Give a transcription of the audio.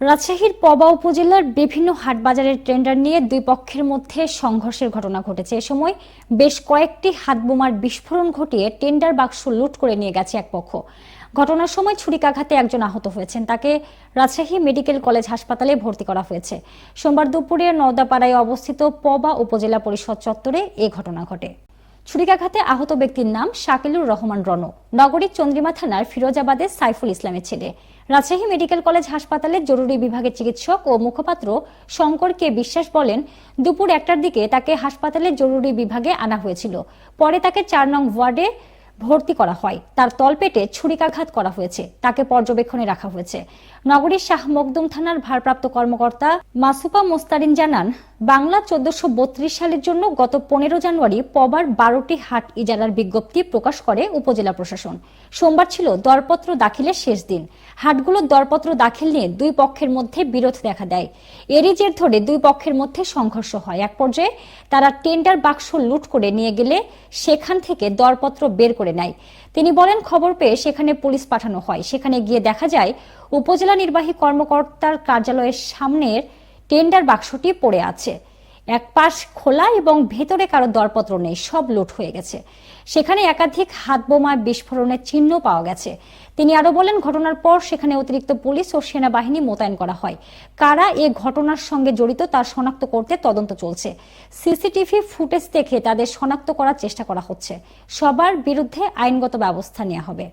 রাজশাহীর পবা উপজেলার বিভিন্ন হাটবাজারের টেন্ডার নিয়ে দুই পক্ষের মধ্যে সংঘর্ষের ঘটনা ঘটেছে। এ সময় বেশ কয়েকটি হাতবোমার বিস্ফোরণ ঘটিয়ে টেন্ডার বাক্স লুট করে নিয়ে গেছে এক পক্ষ। ঘটনার সময় ছুরিকাঘাতে একজন আহত হয়েছেন। তাকে রাজশাহী মেডিকেল কলেজ হাসপাতালে ভর্তি করা হয়েছে। সোমবার দুপুরে নওদাপাড়ায় অবস্থিত পবা উপজেলা পরিষদ চত্বরে এ ঘটনা ঘটে। ছুরিকাঘাতে আহত ব্যক্তির নাম শাকিলুর রহমান রণ নগরীর চন্দ্রিমা থানার ফিরোজাবাদের সাইফুল ইসলামের ছেলে। রাজশাহী মেডিকেল কলেজ হাসপাতালের জরুরি বিভাগের চিকিৎসক ও মুখপাত্র শঙ্কর কে বিশ্বাস বলেন, দুপুর একটার দিকে তাকে হাসপাতালের জরুরি বিভাগে আনা হয়েছিল। পরে তাকে চার নং ওয়ার্ডে ভর্তি করা হয়। তার তলপেটে ছুরিকাঘাত করা হয়েছে। তাকে পর্যবেক্ষণে রাখা হয়েছে। নগরীর শাহ মকদুম থানার ভারপ্রাপ্ত কর্মকর্তা মাসুপা মোস্তারিন জানান বাংলা চোদ্দশো সালের জন্য গত পনেরো জানুয়ারি পবার বারোটি হাট ইজারার বিজ্ঞপ্তি প্রকাশ করে উপজেলা প্রশাসন। সোমবার ছিল দরপত্র দাখিলের শেষ দিন। হাটগুলোর দরপত্র দাখিল নিয়ে দুই পক্ষের মধ্যে বিরোধ দেখা দেয়। এরই জের ধরে দুই পক্ষের মধ্যে সংঘর্ষ হয়। এক পর্যায়ে তারা টেন্ডার বাক্স লুট করে নিয়ে গেলে সেখান থেকে দরপত্র বের করে নেয়। তিনি বলেন, খবর পেয়ে সেখানে পুলিশ পাঠানো হয়। সেখানে গিয়ে দেখা যায়, উপজেলা নির্বাহী কর্মকর্তার কার্যালয়ের সামনের টেন্ডার বাক্সটি পড়ে আছে। এক পাশ খোলা এবং ভেতরে কারও দরপত্র নেই, সব লুট হয়ে গেছে। সেখানে একাধিক হাত বোমা বিস্ফোরণের চিহ্ন পাওয়া গেছে। তিনি আরও বলেন, ঘটনার পর সেখানে অতিরিক্ত পুলিশ ও সেনাবাহিনী মোতায়েন করা হয়। কারা এ ঘটনার সঙ্গে জড়িত তা শনাক্ত করতে তদন্ত চলছে। সিসিটিভি ফুটেজ দেখে তাদের শনাক্ত করার চেষ্টা করা হচ্ছে। সবার বিরুদ্ধে আইনগত ব্যবস্থা নেওয়া হবে।